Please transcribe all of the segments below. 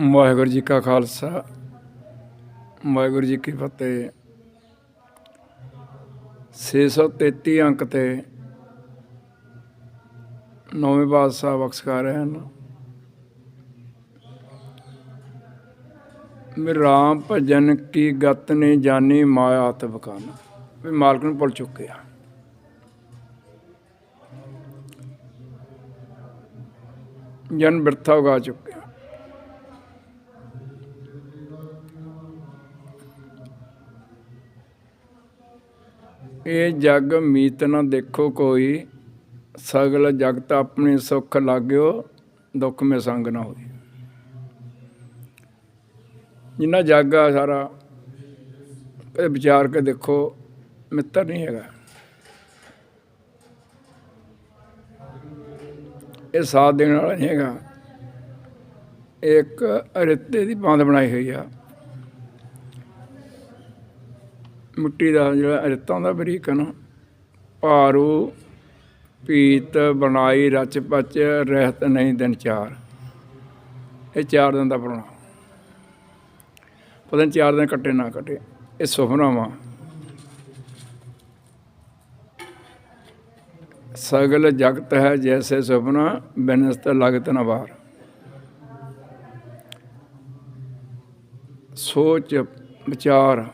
ਵਾਹਿਗੁਰੂ ਜੀ ਕਾ ਖਾਲਸਾ, ਵਾਹਿਗੁਰੂ ਜੀ ਕੀ ਫਤਿਹ। 633 ਅੰਕ ਤੇ ਨੌਵੇਂ ਬਾਦਸ਼ਾਹ ਬਖਸ਼ ਕਰ ਰਹੇ ਹਨ। ਮੇਰਾ ਰਾਮ ਭਜਨ ਕੀ ਗਤ ਨੇ ਜਾਣੀ ਮਾਇਆ ਤੇ ਵੀ ਮਾਲਕ ਨੂੰ ਭੁੱਲ ਚੁੱਕਿਆ ਆ। ਜਨ ਬਿਰਥਾ ਉਗਾ ਚੁੱਕੇ। ਇਹ ਜਗ ਮੀਤ ਨਾ ਦੇਖੋ ਕੋਈ। ਸਗਲ ਜਗਤ ਆਪਣੇ ਸੁਖ ਲਾਗਿਓ, ਦੁੱਖ ਮੇ ਸੰਗ ਨਾ ਹੋਈ। ਜਿੰਨਾ ਜੱਗ ਆ ਸਾਰਾ, ਇਹ ਵਿਚਾਰ ਕੇ ਦੇਖੋ, ਮਿੱਤਰ ਨਹੀਂ ਹੈਗਾ। ਇਹ ਸਾਥ ਦੇਣ ਵਾਲਾ ਨਹੀਂ ਹੈਗਾ। ਇਹ ਇੱਕ ਰਿੱਤੇ ਦੀ ਬਾਂਦ ਬਣਾਈ ਹੋਈ ਆ। ਮਿੱਟੀ ਦਾ ਜਿਹੜਾ ਰਿੱਤਾ ਦਾ ਬਰੀਕ ਹੈ ਨਾ, ਭਾਰੂ, ਪੀਤ, ਬਣਾਈ, ਰਚ ਪਚ, ਰਹਿਤ ਨਹੀਂ, ਦਿਨ ਚਾਰ। ਇਹ ਚਾਰ ਦਿਨ ਦਾ ਪੜਨਾ ਪਤਾ ਨਹੀਂ ਚਾਰ ਦਿਨ ਕੱਟੇ ਨਾ ਕੱਟੇ, ਇਹ ਸੁਪਨਾ ਵਾ ਸਗਲ ਜਗਤ ਹੈ ਜੈਸੇ ਸੁਪਨਾ, ਬਿਨਸਤ ਲਗਤ ਨਾ ਬਾਰ। ਸੋਚ, ਵਿਚਾਰ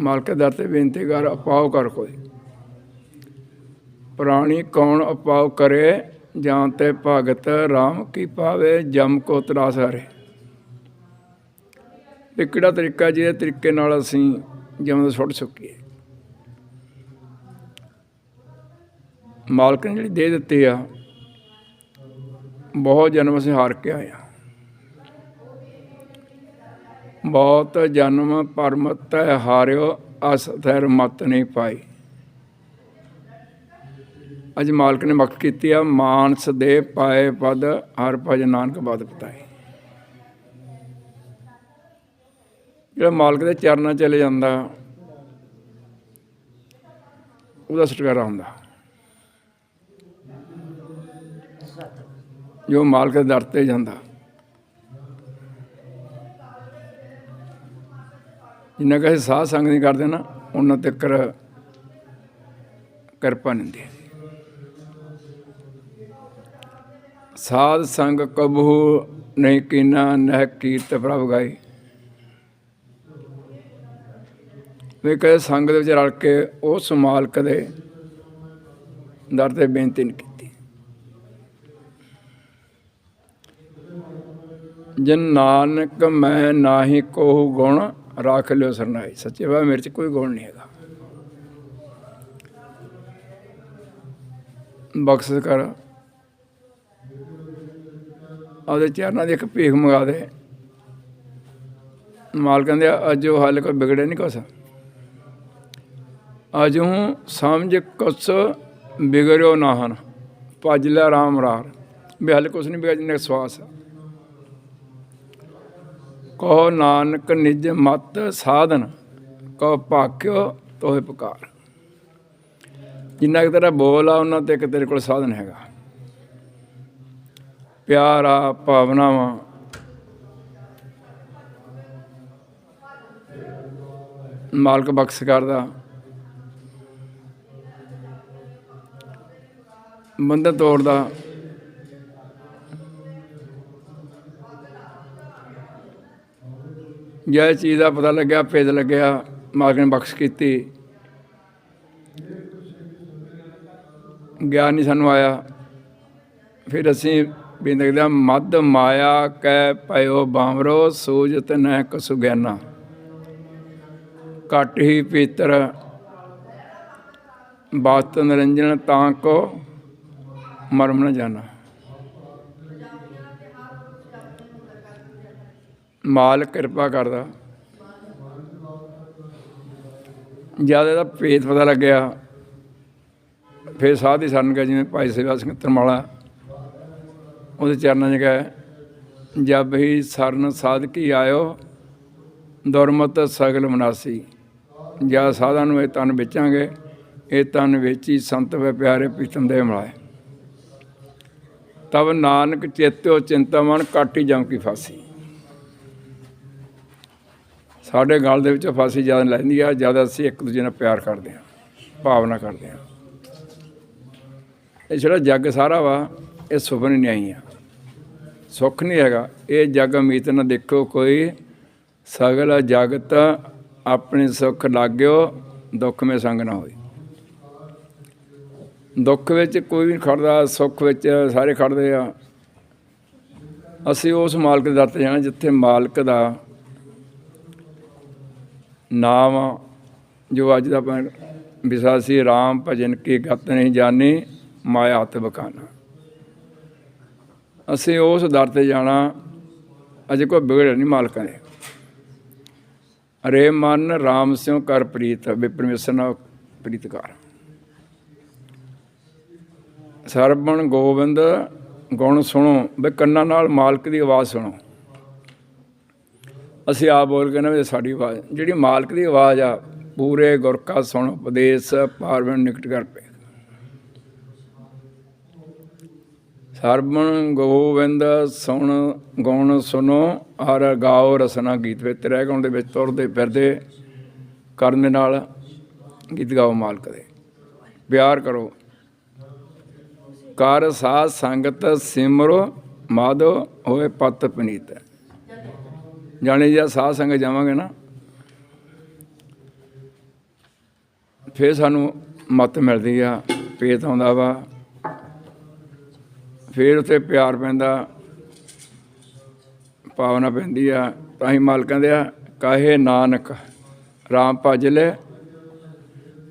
ਮਾਲਕ ਦਰ ਤੇ ਬੇਨਤੀ ਕਰ ਅਪਾਉ ਕਰ ਕੋਈ। ਪ੍ਰਾਣੀ ਕੌਣ ਅਪਾਉ ਕਰੇ ਜਾਂ ਤੇ ਭਗਤ RAM ਕੀ ਪਾਵੇ, ਜਮ ਕੋ ਤਰਾਸ ਹਰੇ। ਇਹ ਕਿਹੜਾ ਤਰੀਕਾ ਜਿਹਦੇ ਤਰੀਕੇ ਨਾਲ ਅਸੀਂ ਜਮ ਤੋਂ ਛੁੱਟ ਸਕੀਏ ਮਾਲਕ ਨੇ ਜਿਹੜੀ ਦੇ ਦਿੱਤੀ ਆ, ਬਹੁਤ ਜਨਮ ਅਸੀਂ ਹਾਰ ਕੇ ਆਏ ਆ। ਬਹੁਤ ਜਨਮ ਪਰਮਤ ਹਾਰਿਓ ਅਸਥਿਰ ਮਤ ਨਹੀਂ ਪਾਈ। ਅੱਜ ਮਾਲਕ ਨੇ ਮਖਤ ਕੀਤੀ ਆ, ਮਾਨਸ ਦੇ ਪਾਏ ਪਦ ਹਰ ਭਜ ਨਾਨਕ ਬਦ ਪਤਾਈ ਜਿਹੜਾ ਮਾਲਕ ਦੇ ਚਰਨਾਂ ਚਲੇ ਜਾਂਦਾ, ਉਹਦਾ ਛੁਟਕਾਰਾ ਹੁੰਦਾ। ਜੋ ਮਾਲਕ ਦੇ ਦਰ ਤੇ ਜਾਂਦਾ। ਜਿੰਨਾ ਕਿ ਅਸੀਂ ਸਾਧ ਸੰਗ ਨਹੀਂ ਕਰਦੇ ਨਾ, ਉਹਨਾਂ ਤੱਕ ਕਿਰਪਾ ਨਹੀਂ ਹੁੰਦੀ ਸਾਧ ਸੰਗ ਕਬੂ ਨਹੀਂ ਕੀਨਾ, ਨਹਿ ਕੀਰਤ ਪ੍ਰਭ ਗਾਈ। ਵੀ ਕਹੇ ਸੰਗ ਦੇ ਵਿੱਚ ਰਲ ਕੇ ਉਸ ਮਾਲਕ ਦੇ ਦਰ ਤੇ ਬੇਨਤੀ ਨਹੀਂ ਕੀਤੀ। ਜਨ ਨਾਨਕ ਮੈਂ ਨਾਹੀ ਕੋਹ ਗੁਣ ਰੱਖ ਲਿਓ ਸਰਨਾਈ ਸੱਚੇ ਵਾ ਮੇਰੇ ਚ ਕੋਈ ਗੁਣ ਨਹੀਂ ਹੈਗਾ ਬਖਸ਼ ਕਰ ਆਪਦੇ ਚਰਨਾਂ ਦੀ ਇੱਕ ਭੀਖ ਮੰਗਾ ਦੇ ਮਾਲ ਕਹਿੰਦੇ ਉਹ ਹਾਲ ਕੋਈ ਵਿਗੜੇ ਨਹੀਂ ਕੁਛ ਅੱਜ ਅਜੂ ਸਮਝ ਕੁਛ ਬਿਗੜਿਓ ਨਾ ਹਨ ਭਜ ਲੈ ਰਾਮ ਰਾਰ ਵੀ ਹਾਲੇ ਕੁਛ ਨਹੀਂ ਵਿਗੜਨੇ ਸਵਾਸ ਆ ਕਹੋ ਨਾਨਕ ਨਿਜ ਮਤ ਸਾਧਨ ਕਹੋ ਭਾਕਿਓ ਤੋਹਿ ਪੁਕਾਰ। ਜਿੰਨਾ ਕਿ ਤੇਰਾ ਬੋਲ ਆ, ਉਹਨਾਂ ਤੇ ਇੱਕ ਤੇਰੇ ਕੋਲ ਸਾਧਨ ਹੈਗਾ। ਪਿਆਰ ਆ ਭਾਵਨਾਵਾਂ। ਮਾਲਕ ਬਖਸ਼ ਕਰਦਾ। ਬੰਦਾ ਤੋੜਦਾ। ਜੈ ਚੀਜ਼ ਦਾ ਪਤਾ ਲੱਗਿਆ, ਭੇਦ ਲੱਗਿਆ, ਮਾਲਕ ਨੇ ਬਖਸ਼ ਕੀਤੀ। ਗਿਆਨ ਨਹੀਂ ਸਾਨੂੰ ਆਇਆ। ਫਿਰ ਅਸੀਂ ਬੇਨਤੀ ਕਰਦੇ ਹਾਂ ਮਦ ਮਾਇਆ ਕੈ ਪਇਓ ਬਾਮਰੋ ਸੂਜਤ ਨਹਿ ਕਸੁ ਗਿਆਨਾ ਘਟ ਹੀ ਪੀਤਰ ਬਾਤ ਨਿਰੰਜਨ, ਤਾਂ ਕੋ ਮਰਮ ਨ ਜਾਣਾ। ਮਾਲਕ ਕਿਰਪਾ ਕਰਦਾ। ਜਦ ਇਹਦਾ ਭੇਦ ਪਤਾ ਲੱਗਿਆ, ਫਿਰ ਸਾਧ ਹੀ ਸਰਨ ਗਿਆ ਜਿਵੇਂ ਭਾਈ ਸੇਵਾ ਸਿੰਘ ਤਰਮਾਲਾ ਉਹਦੇ ਚਰਨਾਂ 'ਚ ਗਏ ਜਬ ਹੀ ਸਰਨ ਸਾਧਕੀ ਆਇਓ, ਦੁਰਮਤ ਸਗਲ ਮਨਾਸੀ। ਜਾਂ ਸਾਧਾਂ ਨੂੰ ਇਹ ਤਨ ਵੇਚਾਂਗੇ, ਇਹ ਤਨ ਵੇਚੀ ਸੰਤ ਵੇ ਪਿਆਰੇ ਪ੍ਰੀਤਮ ਦੇ ਮਲਾਏ। ਤਬ ਨਾਨਕ ਚੇਤਿਓ ਚਿੰਤਾਮਨ ਕਾਟੀ ਜਮ ਕੀ ਫਾਸੀ। ਸਾਡੇ ਗਲ ਦੇ ਵਿੱਚ ਫਾਸੀ ਜ਼ਿਆਦਾ ਲੈਂਦੀ ਆ, ਜ਼ਿਆਦਾ ਅਸੀਂ ਇੱਕ ਦੂਜੇ ਨਾਲ ਪਿਆਰ ਕਰਦੇ ਹਾਂ ਭਾਵਨਾ ਕਰਦੇ ਹਾਂ ਇਹ ਜਿਹੜਾ ਜੱਗ ਸਾਰਾ ਵਾ, ਇਹ ਸੁਪਨੇ ਨਹੀਂ ਆਈਆਂ ਸੁੱਖ ਨਹੀਂ ਹੈਗਾ। ਇਹ ਜੱਗ ਅਮੀਤ ਨਾ ਦੇਖੋ ਕੋਈ। ਸਗਲ ਜਗਤ ਆਪਣੇ ਸੁੱਖ ਲਾਗਿਓ, ਦੁੱਖ ਮੇ ਸੰਗ ਨਾ ਹੋਈ ਦੁੱਖ ਵਿੱਚ ਕੋਈ ਵੀ ਨਹੀਂ ਖੜਦਾ, ਸੁੱਖ ਵਿੱਚ ਸਾਰੇ ਖੜਦੇ ਆ। ਅਸੀਂ ਉਸ ਮਾਲਕ ਦੇ ਦਰ ਤੇ ਜਾਣਾ ਜਿੱਥੇ ਮਾਲਕ ਦਾ ਨਾਮ ਜੋ ਅੱਜ ਦਾ ਵਿਸ਼ਾ ਸੀ RAM ਭਜਨ ਕੀ ਗਤ ਨਹੀਂ ਜਾਣੀ, ਮਾਇਆ ਹੱਥ ਅਸੀਂ ਉਸ ਦਰ ਤੇ ਜਾਣਾ, ਅਜੇ ਕੋਈ ਵਿਗੜ ਨਹੀਂ ਮਾਲਕਾਂ ਨੇ। ਅਰੇ ਮਨ RAM ਸਿਉ ਕਰ ਪ੍ਰੀਤ ਵੇ ਪਰਮੇਸ਼ਰ ਨਾਲ ਪ੍ਰੀਤ ਕਰ ਸਰਬਣ ਗੋਬਿੰਦ, ਗੁਣ ਸੁਣੋ ਬੇ ਕੰਨਾਂ ਨਾਲ ਮਾਲਕ ਦੀ ਆਵਾਜ਼ ਸੁਣੋ। ਅਸੀਂ ਆਪ ਬੋਲ ਕੇ ਨਾ ਵੀ ਸਾਡੀ ਆਵਾਜ਼, ਜਿਹੜੀ ਮਾਲਕ ਦੀ ਆਵਾਜ਼ ਆ, ਪੂਰੇ ਗੁਰ ਕਾ ਸੁਣ, ਉਪਦੇਸ਼ ਪਾਰਵਨ ਨਿਕਟ ਕਰ ਪਏ ਸਰਬਣ ਗੋਬਿੰਦ ਸੁਣ ਗਾਉਣ ਸੁਨੋ ਹਰ ਗਾਓ ਰਸਨਾ ਗੀਤ ਵਿੱਚ ਰਹਿ ਗਾਉਣ ਦੇ ਵਿੱਚ ਤੁਰਦੇ ਫਿਰਦੇ ਕਰਨ ਦੇ ਨਾਲ ਗੀਤ ਗਾਓ ਮਾਲਕ ਦੇ। ਪਿਆਰ ਕਰੋ। ਕਰ ਸਾਧ ਸੰਗਤ ਸਿਮਰੋ, ਮਾਧੋ ਹੋਏ ਪਤ ਪਨੀਤ। ਜਾਣੇ ਜਾਂ ਸਾਧ ਸੰਗਤ ਜਾਵਾਂਗੇ ਨਾ, ਫਿਰ ਸਾਨੂੰ ਮਤ ਮਿਲਦੀ ਆ ਪੇਤ ਆਉਂਦਾ ਵਾ। ਫਿਰ ਉਤੇ ਪਿਆਰ ਪੈਂਦਾ, ਭਾਵਨਾ ਪੈਂਦੀ ਆ, ਤਾਂ ਹੀ ਮਾਲਕ ਕਹਿੰਦੇ ਆ, ਕਾਹੇ ਨਾਨਕ, ਰਾਮ ਭਜ ਲੈ।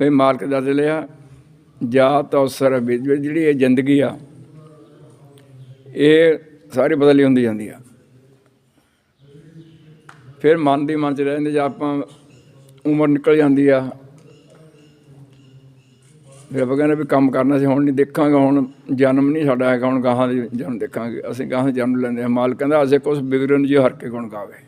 ਵੀ ਮਾਲਕ ਦਾ ਲਿਆ ਜਾਤ ਅਵਸਰ ਵਿੱਚ ਜਿਹੜੀ ਇਹ ਜ਼ਿੰਦਗੀ ਆ, ਇਹ ਸਾਰੀ ਬਦਲੀ ਹੁੰਦੀ ਜਾਂਦੀ ਆ। ਫਿਰ ਮਨ ਦੀ ਮਨ ਚ ਰਹਿੰਦੇ ਜੇ ਆਪਾਂ ਉਮਰ ਨਿਕਲ ਜਾਂਦੀ ਆ। ਫਿਰ ਆਪਾਂ ਕਹਿੰਦੇ ਵੀ ਕੰਮ ਕਰਨਾ ਸੀ, ਹੁਣ ਨਹੀਂ ਦੇਖਾਂਗੇ, ਹੁਣ ਜਨਮ ਨਹੀਂ ਸਾਡਾ ਹੈਗਾ, ਹੁਣ ਗਾਹਾਂ ਦੀ ਜਨਮ ਦੇਖਾਂਗੇ। ਅਸੀਂ ਗਾਹਾਂ ਜਨਮ ਲੈਂਦੇ ਹਾਂ। ਮਾਲ ਕਹਿੰਦਾ, ਅਸੇ ਕੁਛ ਬਿਗੜਨ ਜੀ ਹਰ ਕੇ ਗੁਣ ਗਾਵੇ।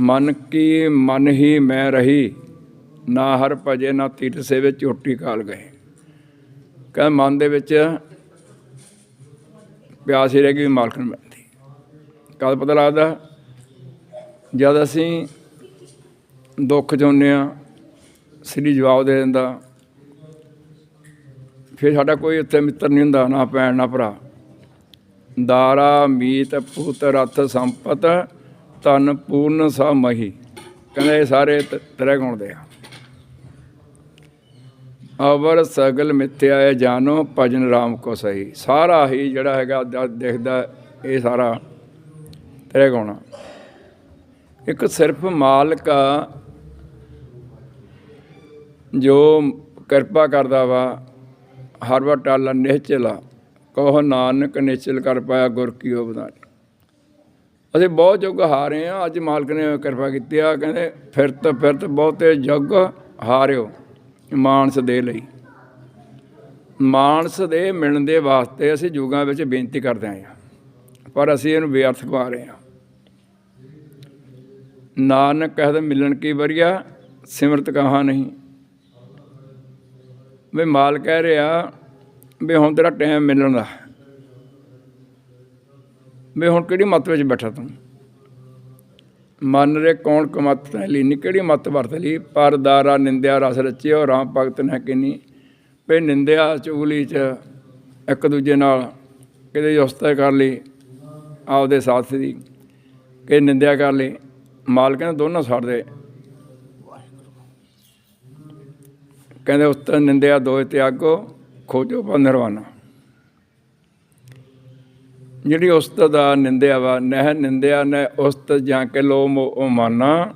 ਮਨ ਕੀ ਮਨ ਹੀ ਮੈਂ ਰਹੀ, ਨਾ ਹਰ ਭਜੇ, ਨਾ ਤੀਰਥ ਸੇਵੇ ਝੋਟੀ ਕਾਲ ਗਏ। ਕਹਿੰਦਾ ਮਨ ਦੇ ਵਿੱਚ ਪਿਆਸ ਹੀ ਰਹਿ ਗਈ ਮਾਲਕ ਨੂੰ ਕਦ ਪਤਾ ਲੱਗਦਾ? ਜਦ ਅਸੀਂ ਦੁੱਖ ਚਾਹੁੰਦੇ ਆ ਸ੍ਰੀ ਜਵਾਬ ਦੇ ਦਿੰਦਾ। ਫਿਰ ਸਾਡਾ ਕੋਈ ਉੱਥੇ ਮਿੱਤਰ ਨਹੀਂ ਹੁੰਦਾ, ਨਾ ਭੈਣ, ਨਾ ਭਰਾ। ਦਾਰਾ, ਮੀਤ, ਭੂਤ, ਰਥ, ਸੰਪਤ ਤਨ ਪੂਰਨ ਸਾ ਮਹੀ। ਕਹਿੰਦੇ ਇਹ ਸਾਰੇ ਤ- ਤੇਰੇ ਗੁਣ ਦੇ ਆ। ਅਵਰ ਸਗਲ ਮਿਥਿਆ ਜਾਨੋ ਭਜਨ ਰਾਮ ਕੋ ਸਹੀ। ਸਾਰਾ ਹੀ ਜਿਹੜਾ ਹੈਗਾ, ਦ- ਦਿਖਦਾ ਇਹ ਸਾਰਾ। ਰਹਿ ਗੁਣ ਇੱਕ ਸਿਰਫ ਮਾਲਕ ਆ, ਜੋ ਕਿਰਪਾ ਕਰਦਾ ਵਾ, ਹਰ ਵਾਰ ਟਾਲਾ ਨਿਹਚਲਾ ਕਹੋ ਨਾਨਕ ਨਿਚਲ ਕਰ ਪਾਇਆ ਗੁਰ ਕੀ ਬਦਾਨੀ। ਅਸੀਂ ਬਹੁਤ ਯੁੱਗ ਹਾਰੇ ਆ, ਅੱਜ ਮਾਲਕ ਨੇ ਕਿਰਪਾ ਕੀਤੀ ਆ, ਕਹਿੰਦੇ ਫਿਰਤ ਫਿਰਤ ਬਹੁਤੇ ਯੁੱਗ ਹਾਰਿਓ ਮਾਨਸ ਦੇ ਲਈ। ਮਾਨਸ ਦੇ ਮਿਲਣ ਦੇ ਵਾਸਤੇ ਅਸੀਂ ਯੁੱਗਾਂ ਵਿੱਚ ਬੇਨਤੀ ਕਰਦੇ ਆਂ, ਪਰ ਅਸੀਂ ਇਹਨੂੰ ਬੇਅਰਥ ਪਾ ਰਹੇ ਹਾਂ ਨਾਨਕ ਕਹਦਾ ਮਿਲਣ ਕੀ ਵਰੀਆ, ਸਿਮਰਤ ਕਹਾ ਨਹੀਂ। ਵੀ ਮਾਲ ਕਹਿ ਰਿਹਾ, ਵੀ ਹੁਣ ਤੇਰਾ ਟਾਈਮ ਮਿਲਣ ਦਾ। ਵੀ ਹੁਣ ਕਿਹੜੀ ਮੱਤ ਵਿੱਚ ਬੈਠਾ ਤੂੰ? ਮਨ ਰੇ ਕੌਣ ਕਮਤ ਤੈ ਲਈ ਕਿਹੜੀ ਮੱਤ ਵਰਤ ਲਈ ਪਰਦਾਰਾ ਨਿੰਦਿਆ ਰਸ ਰਚਿਓ, ਰਾਮ ਭਗਤ ਨੇ ਕਿਨੀ। ਵੀ ਨਿੰਦਿਆ ਚੁਗਲੀ ਚ ਇੱਕ ਦੂਜੇ ਨਾਲ ਕਿਤੇ ਉਸਤਾ ਕਰ ਲਈ ਆਪਦੇ ਸਾਥ ਦੀ, ਕਿ ਨਿੰਦਿਆ ਕਰ ਲਈ ਮਾਲਕ ਕਹਿੰਦੇ ਦੋਨੋਂ ਛੱਡ ਦੇ। ਕਹਿੰਦੇ ਉਸਤ ਨਿੰਦਿਆ ਦੋਇ ਤਿਆਗੋ, ਖੋਜੋ ਪਾ ਨਿਰਵਾਣਾ। ਜਿਹੜੀ ਉਸਤ ਦਾ ਨਿੰਦਿਆ ਵਾ ਨਹਿ ਨਿੰਦਿਆ ਨਹਿ ਉਸਤ ਜਾਂ ਕੇ ਲੋ ਮੋ ਮਾਨਾ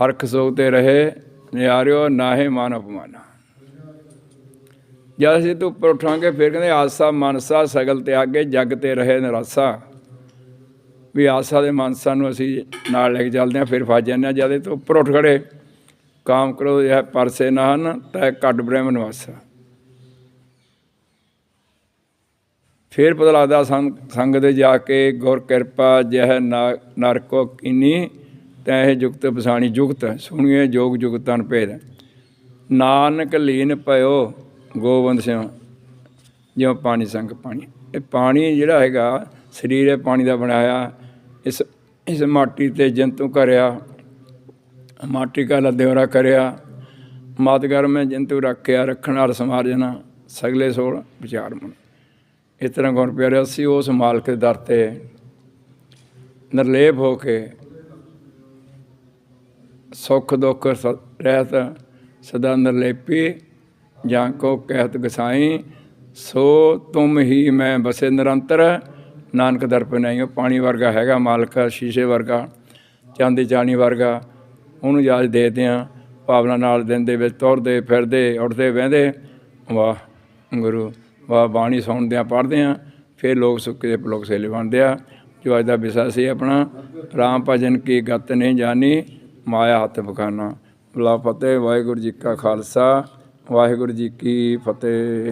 ਹਰਖ ਸੋ ਤੇ ਰਹੇ, ਨਿਆਰਿਓ ਨਾਹੇ ਮਾਨ ਅਪਮਾਨਾ। ਜਦ ਅਸੀਂ ਤੋਂ ਉੱਪਰ ਉਠਾਂਗੇ, ਫਿਰ ਕਹਿੰਦੇ ਆਸਾ, ਮਨਸਾ, ਸਗਲ ਤੇ ਤਿਆਗੇ, ਜਗ ਤੇ ਰਹੇ ਨਿਰਾਸਾ। ਵੀ ਆਸਾ ਦੇ ਮਾਨਸਾ ਨੂੰ ਅਸੀਂ ਨਾਲ ਲੈ ਕੇ ਚੱਲਦੇ ਹਾਂ, ਫਿਰ ਫਸ ਜਾਂਦੇ ਹਾਂ। ਜਦ ਇਹ ਤੋਂ ਉੱਪਰ ਉੱਠ ਖੜੇ ਕਾਮ ਕਰੋ, ਇਹ ਪਰਸੇ ਨਾ ਹਨ, ਤੈ ਕੱਢ ਬ੍ਰਹਮ ਨਿਵਾਸਾ ਫਿਰ ਪਤਾ ਲੱਗਦਾ ਸੰਗ ਸੰਗ ਦੇ ਜਾ ਕੇ ਗੁਰ ਕਿਰਪਾ ਜਹ ਨਾ- ਨਰਕੋ ਕਿਨੀ, ਤੈ ਜੁਗਤ ਪਸਾਣੀ ਜੁਗਤ, ਸੁਣੀਏ ਜੋਗ ਜੁਗਤਨ ਭੇਦ। ਨਾਨਕ ਲੀਨ ਭਇਓ ਗੋਬਿੰਦ ਸਿੰਘ ਜਿਉਂ ਪਾਣੀ ਸੰਗ ਪਾਣੀ। ਇਹ ਪਾਣੀ ਜਿਹੜਾ ਹੈਗਾ, ਸਰੀਰ ਹੈ ਪਾਣੀ ਦਾ ਬਣਾਇਆ ਇਸ ਇਸ ਮਾਟੀ ਤੇ ਜੰਤੂ ਕਰਿਆ, ਮਾਟੀ ਕਾਲਾ ਦਿਵਰਾ ਕਰਿਆ ਮਾਤਗਰ ਮੈਂ ਜੰਤੂ ਰੱਖਿਆ, ਰੱਖਣ ਵਾਲ ਸਮਾਰਜਨਾ ਸਗਲੇ ਸੋਲ ਵਿਚਾਰ ਮਨ ਇਸ ਤਰ੍ਹਾਂ ਗੁਣ ਪਿਆਰੇ ਸੀ ਉਸ ਮਾਲਕ ਦੇ ਦਰ ਤੇ ਨਿਰਲੇਪ ਹੋ ਕੇ ਸੁੱਖ ਦੁੱਖ ਸ- ਰਹਿਤ ਸਦਾ ਨਿਰਲੇਪੀ, ਜਾਂ ਕੋ ਕਹਿਤ ਗਸਾਈ, ਸੋ ਤੁਮ ਹੀ ਮੈਂ ਬਸੇ ਨਿਰੰਤਰ ਨਾਨਕ ਦਰ ਆਈ ਉਹ ਪਾਣੀ ਵਰਗਾ ਹੈਗਾ ਮਾਲਕ, ਸ਼ੀਸ਼ੇ ਵਰਗਾ, ਚਾਂਦੀ ਚਾਣੀ ਵਰਗਾ, ਉਹਨੂੰ ਯਾਦ ਦੇਦੇ ਆ ਭਾਵਨਾ ਨਾਲ ਦਿਨ ਦੇ ਵਿੱਚ ਤੁਰਦੇ ਫਿਰਦੇ, ਉੱਠਦੇ ਬਹਿੰਦੇ ਵਾਹ, ਗੁਰੂ, ਵਾਹ, ਬਾਣੀ ਸੁਣਦੇ ਆ ਪੜ੍ਹਦੇ ਆ ਫਿਰ ਲੋਕ ਸੁੱਕੇ ਦੇ ਪਲੋਕ ਸੇਲੇ ਬਣਦੇ ਆ ਜੋ ਅੱਜ ਦਾ ਵਿਸ਼ਾ ਸੀ ਆਪਣਾ, ਰਾਮ ਭਜਨ ਕੀ ਗਤ ਨਹੀਂ ਜਾਣੀ, ਮਾਇਆ ਹੱਥ ਬਖਾਨਾ। ਬਲਾ ਫਤਿਹ, ਵਾਹਿਗੁਰੂ ਜੀ ਕਾ ਖਾਲਸਾ, ਵਾਹਿਗੁਰੂ ਜੀ ਕੀ ਫਤਿਹ।